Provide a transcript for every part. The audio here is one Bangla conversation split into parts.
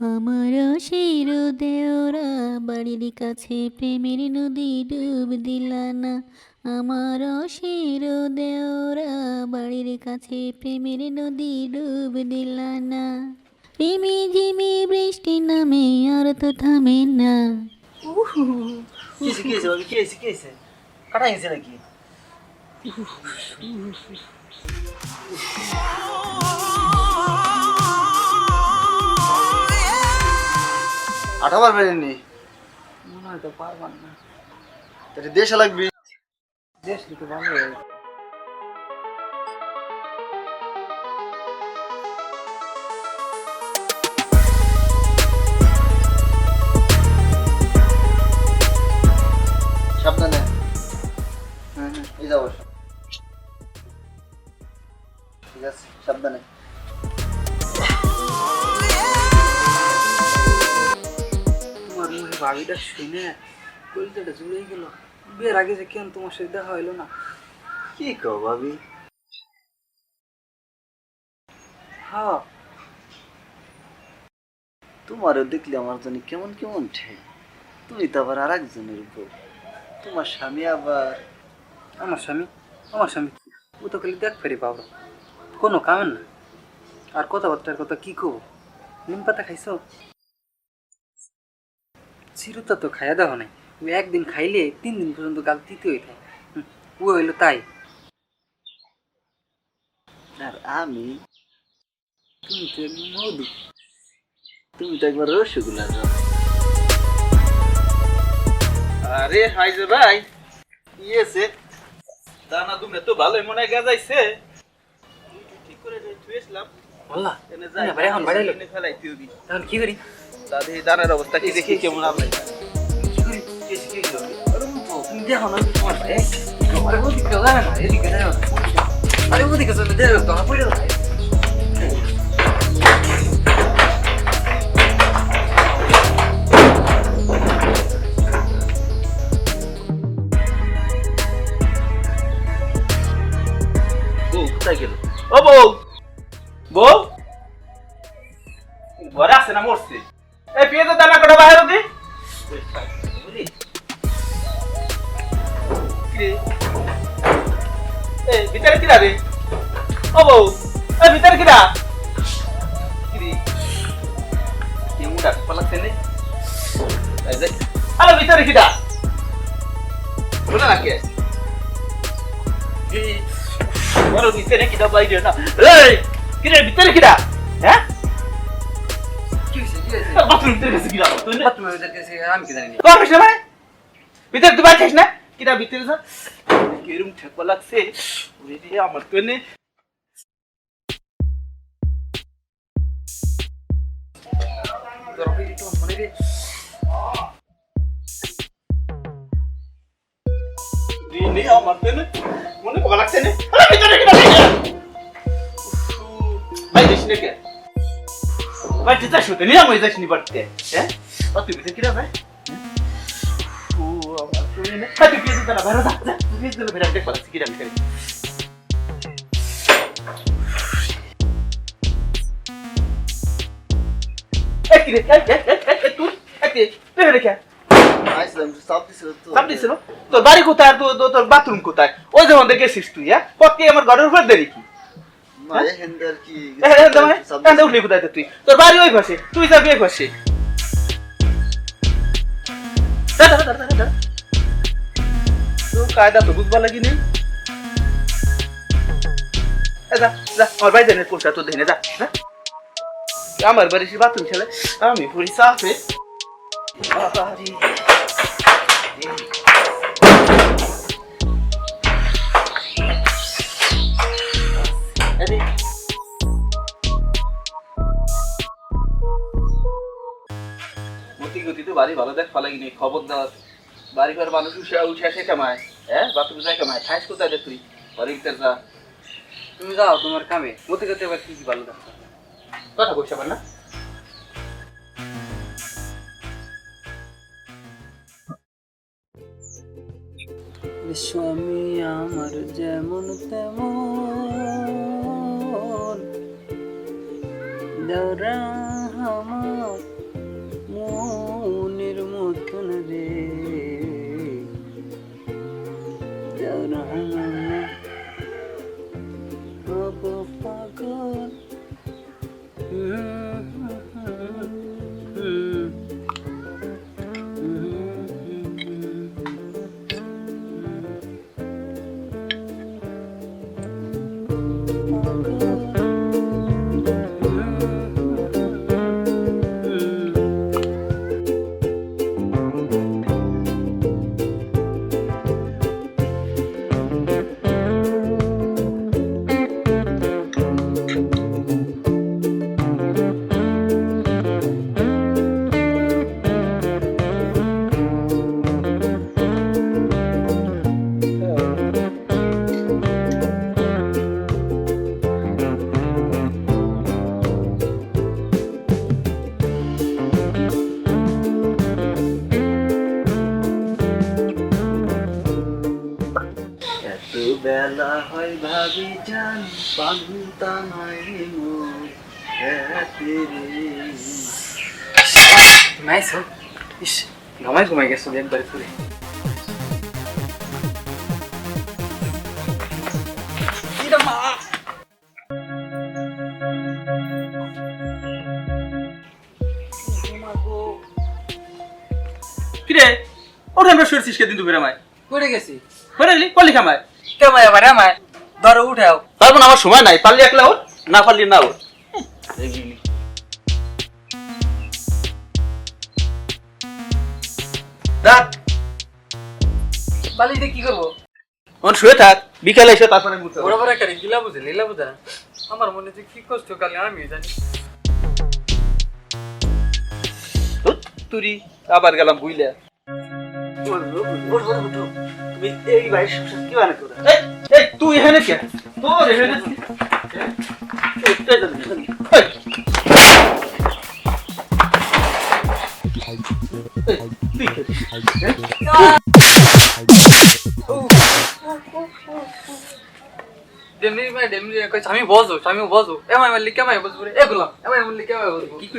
আমার শির দেওরা বাড়ির কাছে প্রেমের নদী ডুব দিলানা আমার শির দেওরা বাড়ির কাছে প্রেমের নদী ডুব দিলানা রিমি ঝিমি বৃষ্টি নামে আর তো থামে না। কাটা গেছে নাকি? আঠা পারবে নি মনে হয় তো পারবার না। তাহলে দেশে লাগবি। দেশ দিতে পারবে সাবধানে। হ্যাঁ এই যাব ঠিক আছে সাবধানে। ভাবিটা শুনে কলিজাটা জুড়েই গেল। বিয়ের আগে যে কেন তোমার সাথে দেখা হইল না? কি কো ভাবি? হ্যাঁ। তোমারও দেখলে আমার জন্য কেমন কেমন ঠে। তুমি তো আবার আর একজনের উপর তোমার স্বামী আবার? আমার স্বামী? আমার স্বামী? ও তো খালি দেখ ফেরি পাবো কোনো কামেন না। আর কথাবার্তার কথা কি কব? নিম পাতা খাইছো? চিরুতা তো খাইয়া দেওয়া নাই। ও একদিন খাইলে তিন দিন পর্যন্ত গাল তিতে হয়ে থাকে ও হইল তাই। আর আমি তুমি তো একদম মধু। তুমি তো একবার রসগোল্লা রস আরে হাইজে ভাই ইয়েছে দানা দুমে তো ভালোই মনে গাজাইছে। ঠিক করে বললা এনে না, ভাই, এখন বাড়াইলো। ফেলাইতে হবি। এখন কি করি? দাদি দানার অবস্থা কি দেখি? কেমন আমরা আরে দেখো না তোমার এদিকে না এদিকে না আরে ওদিকে চলে দেখো তো পড়ে এই ভিতরে কিরা রে? ও বউ এই ভিতরে কিরা? কেমন ডাক পালাচ্ছে নে আরে ভিতরে কিরা? বলে না কে? কি বড় ভিতরে কিরা বাইরে না? এই কিরে ভিতরে কিরা? হ্যাঁ? কি হইছে কি হইছে? বাথরুম ভিতরে গেছে কিরা তুই না তুমি আমি কি জানি না কর ভাই ভিতরে তুই বাইরে না কিরা ভিতরে যা কেরম ঠেকবা লাগছে ওরে রে আমার তো নে মনে আমার তো মনে কবা লাগছে নে ভিতরে কিরা তুই যাস হতে নিলাম বাড়তে হ্যাঁ হ্যাঁ তোর বাড়ি কোথায় তোর বাথরুম কোথায় ওই যেমন দেখেছিস তুই হ্যাঁ পথকে আমার ঘরের উপর কি উঠলি কোথায় তুই? তোর বাড়ি ওই পাশে তুই যাবি ওই পাশে। কায়দা তো বুঝবা লাগি নেই। এ, যা যা আমার বাড়ি দেনে পৌঁছা তোর দেনে যা যা। আমার বাড়ি সে বাথরুম খেলে আমি পড়ি সাফে বাবারে। বাড়ি ভালো দেখ ফালাগি নেই খবরদার বাড়ি ঘর মানুষ উঠে উঠে আসে কামায় হ্যাঁ? বাথরুম যায় কামায়। খাইস কোথায় রে তুই? বাড়ি ভিতর যা। তুমি যাও তোমার কামে। মতে করতে এবার কি কি ভালো দেখো। কথা বলছে আমার না? স্বামী আমার যেমন তেমন। দৌড়া। বেলা হয় ভাবি জান পান্তা নাই মোর এতে রে। নাইস ইস ঘুমাই ঘুমাই গেছো একবারে ফুরে কিরে ওটা আমরা শুয়েছিস কেদিন দুপুরে আমায়? পড়ে গেছি। করে নিলি করলি কেমন এবার আমায় ধরো উঠাও তারপর আমার সময় নাই পারলি একলা ওর না পারলি না ওর রাত। বালিতে কি করব? ওর শুয়ে থাক বিকালে এসে তারপরে হবে। বড় বড় একটা গিলা বুঝে লীলা বুঝে আমার মনে হচ্ছে কি কষ্ট কালে আমি জানি। তুরি আবার গেলাম বুইলে। এই ভাই সংসার কি মানে করে এই তুই এখানে কে তোর এখানে কে? ডেমনি ভাই ডেমনি কইছে আমি বজো আমি বজো এমাই মারলি কেমাই বজবো রে কেমাই বজবো কি। কি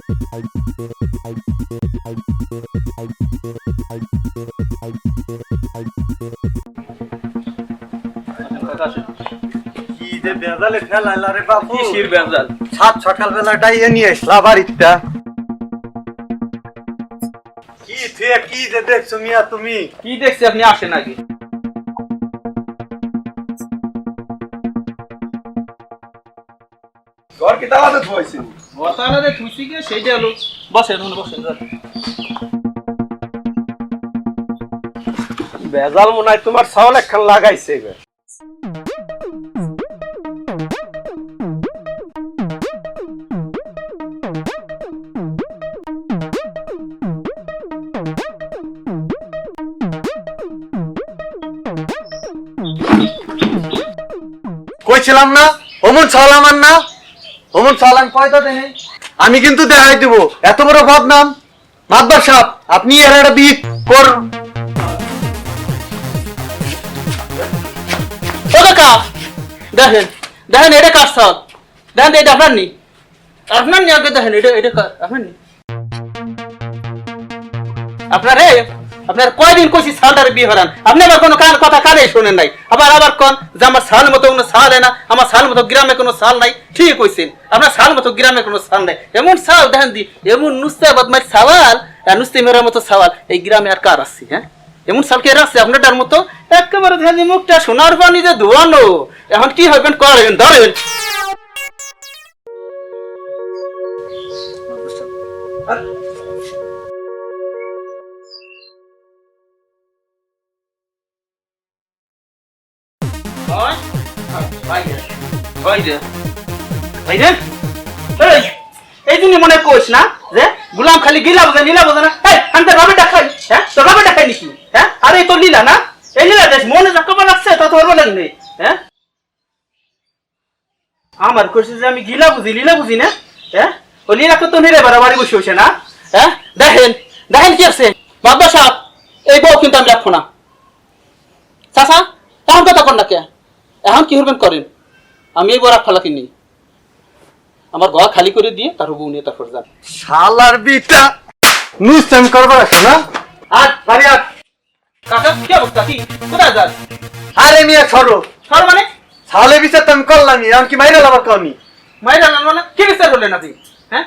বেজালে ফেলাইলা রে বাবু? কিসের বেঞ্জাল? সাত সকালবেলা ডাইয়ে নিয়ে আসলা বাড়িটা কি তুই কি যে দেখছ মিয়া তুমি? কি দেখছি আপনি আসেন আগে। ঘর কি তালাতে থইছি যান। বেজাল মনে হয় তোমার ছাওয়াল একখান লাগাইছে কইছিলাম না অমন ছাওয়াল আমার না। ছাওয়াল আমি পয়সা দেনি আমি কিন্তু দেখাই দিব। এত বড় বদনাম। মাতবার সাহেব আপনি এর একটা বিয়ে কর। দেখেন দেখেন, এটা কার সাল দেখেন, এটা আপনার নি? আপনার নি আগে দেখেন, এটা এটা আপনার নি? আপনার আপনার কয়দিন কইছি সালটার বিয়ে হরান আপনি আবার কোনো কান কথা কানে শোনেন নাই। আবার আবার কোন যে আমার সাল মতো কোনো সাল না, আমার সাল মতো গ্রামে কোনো সাল নাই। ঠিক কইছেন, আপনার সাল মতো গ্রামে কোনো সাল নাই। এমন সাল, দেখেন দি, এমন নুস্তে বদমাই সাওয়াল আর নুস্তে মেরার মতো সাওয়াল। এই গ্রামে আর কার আছে হ্যাঁ? এমন সাল কে রাখছে আপনারটার মতো? একেবারে দি, মুখটা সোনার পানি যে ধোয়ানো। এখন কি হবেন করেন ধরেন এই জন্য মনে না যে গুলাম খালি গিলা বোঝে, নীলা না। এই, আমি তো হ্যাঁ? তো নাকি? হ্যাঁ? আরে তো লীলা না? এই লীলা দেশ, মনে যত লাগছে হরবো লাগবে হ্যাঁ? আমার যে আমি গিলা বুঝি লীলা বুঝি না? হ্যাঁ? ও লীলা কত নেড়ে বাড়াবাড়ি বসে না? হ্যাঁ? দেখেন দেখেন কি আছে? বাবা সাহেব, এই বউ কিন্তু আমি রাখব না। চাচা এখন কথা কর না কে? এখন কি করবেন করেন? আমি এই বউ রাখা কিনি। আমার ঘর খালি করে দিয়ে তার বউ নিয়ে তারপর যান। শালার বিটা! নুস্তামি করবার আছে না? আর বাড়ি আর কাকা কি অবস্থা কি? কোথায় যান আরে মিয়া ছড়ো সর মানে? শালে বিচার তো আমি করলামই আমি কি মাইরা লাবার কাউনি? মাইরা না মানে? কি বিচার করলেন আপনি? হ্যাঁ?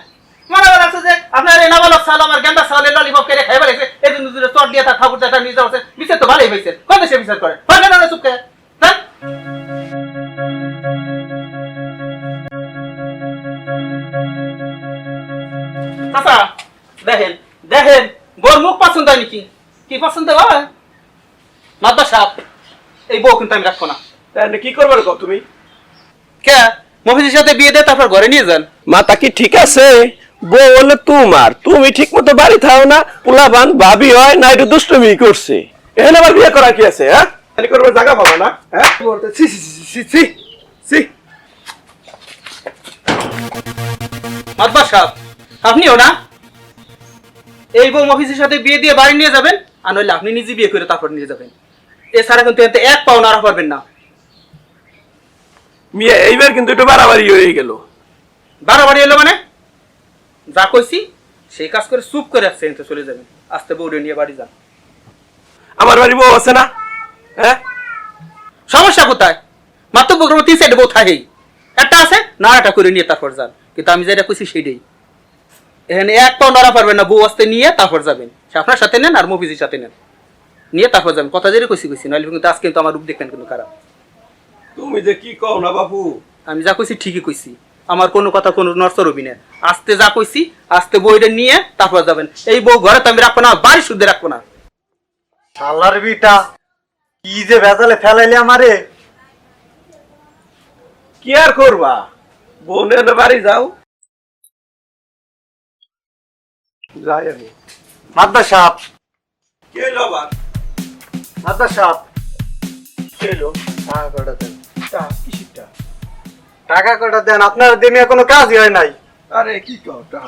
মনে হয় আছে যে আপনার এই নাবালক সাল আমার গেন্দা সালে ললিপপ করে খাইবার এসে এই জন্য দুটো চট দিয়ে তার ঠাকুর চাটা নিয়ে যাচ্ছে বিচার তো ভালোই হয়েছে। কত সে বিচার করে? কিন্তু আমি রাখব না। তাহলে কি করবে কো তুমি? কে? মফিজের সাথে বিয়ে দিয়ে তারপর ঘরে নিয়ে যান। মাতা কি ঠিক আছে? বউ হলে তোমার। তুমি ঠিক মতো বাড়ি থাও না পোলাবান ভাবি হয় না একটু দুষ্টুমি করছে। এখানে আবার বিয়ে করা কি আছে হ্যাঁ? করবে জায়গা পাবো না হ্যাঁ? সি সি সি সি সি সি মাতবার সাহেব আপনিও না? এই বউ মফিসের সাথে বিয়ে দিয়ে বাড়ি নিয়ে যাবেন আর নইলে আপনি নিজে বিয়ে করে তারপর নিয়ে যাবেন। এছাড়া কিন্তু এতে এক পাও নাড়া পারবেন না। মিয়া এইবার কিন্তু একটু বাড়াবাড়ি হয়ে গেল। বাড়াবাড়ি এলো মানে? যা কইছি সেই কাজ করে চুপ করে আসছে এতে চলে যাবেন। আস্তে বউরে নিয়ে বাড়ি যান। আমার বাড়ি বউ আছে না? হ্যাঁ? সমস্যা কোথায়? মাত্র বউর তিন সাইডে বউ থাকেই। একটা আছে নাড়াটা করে নিয়ে তারপর যান। কিন্তু আমি যেটা কইছি সেটাই এখানে এক পাও নাড়া পারবেন না বউ আসতে নিয়ে তারপর যাবেন। সে আপনার সাথে নেন আর মফিজের সাথে নেন। নিয়ে তারপর যাবেন কথা যেটা কইছি কইছি। নাহলে কিন্তু আজকে কিন্তু আমার রূপ দেখবেন কিন্তু খারাপ। তুমি যে কি কও না বাবু আমি যা কইছি ঠিকই কইছি। আমার কোনো কথা কোনো নষ্ট রবি না। আস্তে যা কইছি আস্তে বইটা নিয়ে তারপর যাবেন। এই বউ ঘরে তো আমি রাখব না বাড়ি শুদ্ধে রাখব না। শালার বিটা কি যে ভেজালে ফেলাইলে আমারে? কি আর করবা? বউ নিয়ে বাড়ি যাও। যাই আমি। মাদ্দার সাপ কি হলো মাদ্দার সাপ হলো টাকা কটা দেন? তা টাকা কটা দেন? আপনার কোনো কাজই হয় নাই। আরে কি কও তা?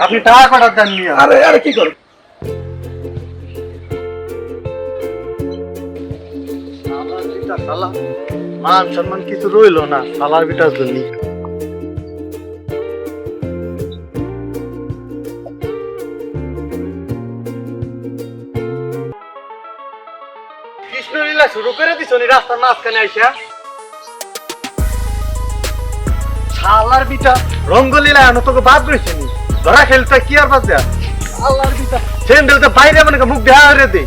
আপনি টাকা কটা দেন আরে আরে কি করো মান সম্মান কিছু রইল না শালার বিটার জন্য কৃষ্ণলীলা শুরু করে দিছ নি রাস্তার মাঝখানে আইসা। শালার বিটা রঙ্গলীলা আনো তোকে বাদ রয়েছে নি ধরা খেলতে কি আর বাদ দেয়া শালার বিটা। সেন্ডেলটা বাইরে মানে মুখ দেখা রে দে।